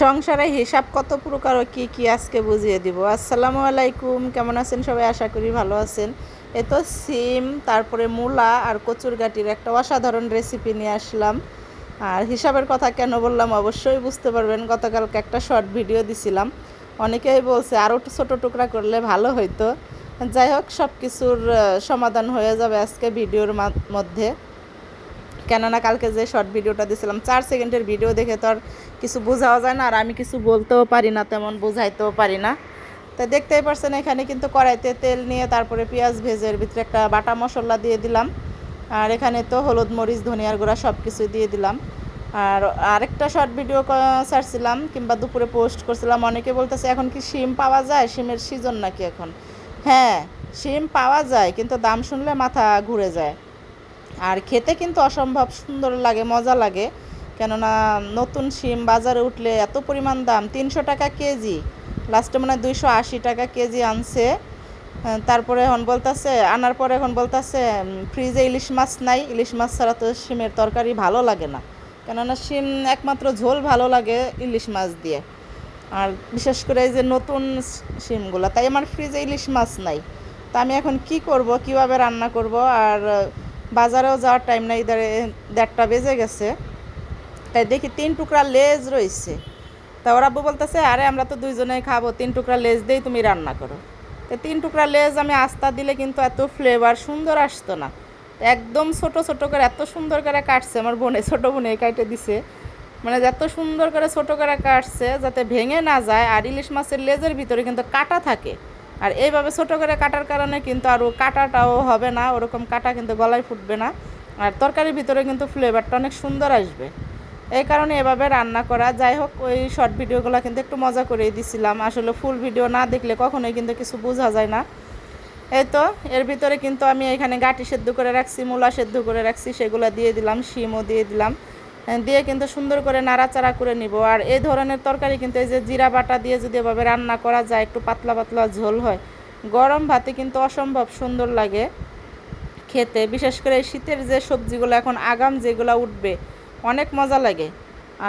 সংসারে হিসাব কত প্রকার ও কী কী আজকে বুঝিয়ে দিব। আসসালামু আলাইকুম, কেমন আছেন সবাই? আশা করি ভালো আছেন। এ তো সিম, তারপরে মূলা আর কচুর গাটির একটা অসাধারণ রেসিপি নিয়ে আসলাম। আর হিসাবের কথা কেন বললাম অবশ্যই বুঝতে পারবেন। গতকালকে একটা শর্ট ভিডিও দিছিলাম। অনেকেই বলছে আরও ছোটো টুকরা করলে ভালো হইতো। যাই হোক সব কিছুর সমাধান হয়ে যাবে আজকে ভিডিওর মধ্যে। কেননা কালকে যে শর্ট ভিডিওটা দিয়েছিলাম চার সেকেন্ডের ভিডিও দেখে তো আর কিছু বোঝাও যায় না আর আমি কিছু বলতেও পারি না, তেমন বোঝাইতেও পারি না। তো দেখতেই পারছেন এখানে কিন্তু কড়াইতে তেল নিয়ে তারপরে পেঁয়াজ ভেজের ভিতরে একটা বাটা মশলা দিয়ে দিলাম। আর এখানে তো হলুদ, মরিচ, ধনিয়ার গুঁড়া সব কিছু দিয়ে দিলাম। আর আরেকটা শর্ট ভিডিও ছাড়ছিলাম কিংবা দুপুরে পোস্ট করছিলাম, অনেকে বলতেছে এখন কি সিম পাওয়া যায়? সিমের সিজন নাকি এখন? হ্যাঁ সিম পাওয়া যায়, কিন্তু দাম শুনলে মাথা ঘুরে যায়। আর খেতে কিন্তু অসম্ভব সুন্দর লাগে, মজা লাগে। কেননা নতুন শিম বাজারে উঠলে এত পরিমাণ দাম, তিনশো টাকা কেজি। লাস্টে মানে দুইশো আশি টাকা কেজি আনছে। তারপরে এখন বলতেছে, আনার পরে এখন বলতেছে ফ্রিজে ইলিশ মাছ নাই, ইলিশ মাছ ছাড়া তো শিমের তরকারি ভালো লাগে না। কেননা শিম একমাত্র ঝোল ভালো লাগে ইলিশ মাছ দিয়ে। আর বিশেষ করে এই যে নতুন শিমগুলো, তাই আমার ফ্রিজে ইলিশ মাছ নাই। তা আমি এখন কি করব, কীভাবে রান্না করব? আর বাজারেও যাওয়ার টাইম নাই দেড়টা বেজে গেছে। তাই দেখি তিন টুকরা লেজ রয়েছে। তা ওরা আব্বু বলতেছে, আরে, আমরা তো দুইজনেই খাব, তিন টুকরা লেজ দিয়েই তুমি রান্না করো। তো তিন টুকরা লেজ আমি আস্তা দিলে কিন্তু এত ফ্লেভার সুন্দর আসতো না। একদম ছোট ছোট করে, এত সুন্দর করে কাটছে, আমার বোনে, ছোট বোনে কাটে দিছে। মানে এত সুন্দর করে ছোট করে কাটছে, যাতে ভেঙে না যায়, আর ইলিশ মাছের লেজের ভিতরে কিন্তু কাটা থাকে। আর এইভাবে ছোট করে কাটার কারণে কিন্তু আরও কাটাটাও হবে না, ওরকম কাটা কিন্তু গলায় ফুটবে না। আর তরকারির ভিতরে কিন্তু ফ্লেভারটা অনেক সুন্দর আসবে। এই কারণে এভাবে রান্না করা। যাই হোক, ওই শর্ট ভিডিওগুলো কিন্তু একটু মজা করেই দিছিলাম। আসলে ফুল ভিডিও না দেখলে কখনোই কিন্তু কিছু বোঝা যায় না। এই তো, এর ভিতরে কিন্তু আমি এখানে গাটি সেদ্ধ করে রাখছি, মূলা সেদ্ধ করে রাখছি, সেগুলো দিয়ে দিলাম, শিমও দিয়ে দিলাম। দিয়ে কিন্তু সুন্দর করে নাড়াচাড়া করে নিব। আর এই ধরনের তরকারি কিন্তু এই যে জিরা বাটা দিয়ে যদি এভাবে রান্না করা যায়, একটু পাতলা পাতলা ঝোল হয়, গরম ভাতে কিন্তু অসম্ভব সুন্দর লাগে খেতে। বিশেষ করে শীতের যে সবজিগুলো, এখন আগাম যেগুলো উঠবে, অনেক মজা লাগে।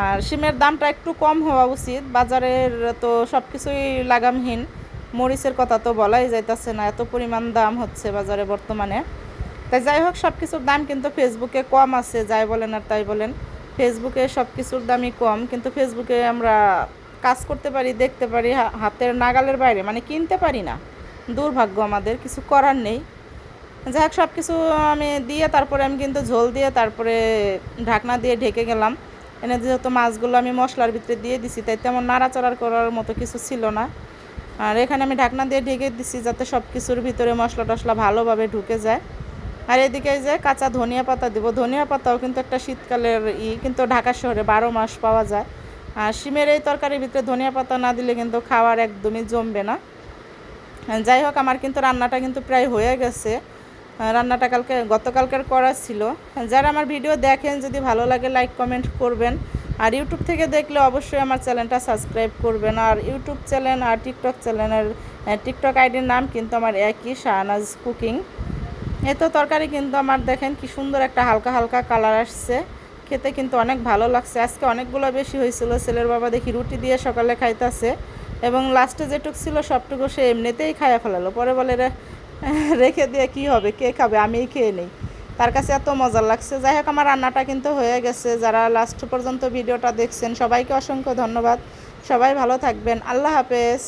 আর সিমের দামটা একটু কম হওয়া উচিত, বাজারের তো সব কিছুই লাগামহীন। মরিচের কথা তো বলাই যাইতেছে না, এত পরিমাণ দাম হচ্ছে বাজারে বর্তমানে। তাই যাই হোক সব কিছুর দাম কিন্তু ফেসবুকে কম আছে, যাই বলেন আর তাই বলেন। ফেসবুকে সব কিছুর দামই কম, কিন্তু ফেসবুকে আমরা কাজ করতে পারি, দেখতে পারি হাতের নাগালের বাইরে মানে কিনতে পারি না। দুর্ভাগ্য আমাদের, কিছু করার নেই। যাই হোক সব কিছু আমি দিয়ে, তারপরে আমি কিন্তু ঝোল দিয়ে, তারপরে ঢাকনা দিয়ে ঢেকে গেলাম। এনে যেহেতু মাছগুলো আমি মশলার ভিতরে দিয়ে দিছি, তাই তেমন নাড়াচাড়ার করার মতো কিছু ছিল না। আর এখানে আমি ঢাকনা দিয়ে ঢেকে দিছি, যাতে সব কিছুর ভিতরে মশলা টশলা ভালোভাবে ঢুকে যায়। আর এদিকে যে কাঁচা ধনিয়া পাতা দিব। ধনিয়া পাতাও কিন্তু একটা শীতকালের ই, কিন্তু ঢাকা শহরে বারো মাস পাওয়া যায়। আর শিমের এই তরকারির ভিতরে ধনিয়া পাতা না দিলে কিন্তু খাওয়ার একদমই জমবে না। যাই হোক, আমার কিন্তু রান্নাটা কিন্তু প্রায় হয়ে গেছে। রান্নাটা কালকে, গতকালকের করা ছিল। যারা আমার ভিডিও দেখেন, যদি ভালো লাগে লাইক, কমেন্ট করবেন। আর ইউটিউব থেকে দেখলে অবশ্যই আমার চ্যানেলটা সাবস্ক্রাইব করবেন। আর ইউটিউব চ্যানেল আর টিকটক চ্যানেলের টিকটক আইডির নাম কিন্তু আমার একই, শাহনাজ কুকিং। এ তো তরকারি কিন্তু আমার দেখেন কি সুন্দর একটা হালকা হালকা কালার আসছে। খেতে কিন্তু অনেক ভালো লাগছে। আজকে অনেকগুলো বেশি হয়েছিল। ছেলের বাবা দেখি রুটি দিয়ে সকালে খাইতেছে এবং লাস্টে যেটুক ছিল সবটুকু সে এমনিতেই খাইয়া ফেলালো। পরে বলে রেখে দিয়ে কি হবে? কে খাবে? আমিই খেয়ে নেই। তার কাছে এত মজা লাগছে। যাই হোক, আমার রান্নাটা কিন্তু হয়ে গেছে। যারা লাস্ট পর্যন্ত ভিডিওটা দেখছেন, সবাইকে অসংখ্য ধন্যবাদ। সবাই ভালো থাকবেন। আল্লাহ হাফেজ।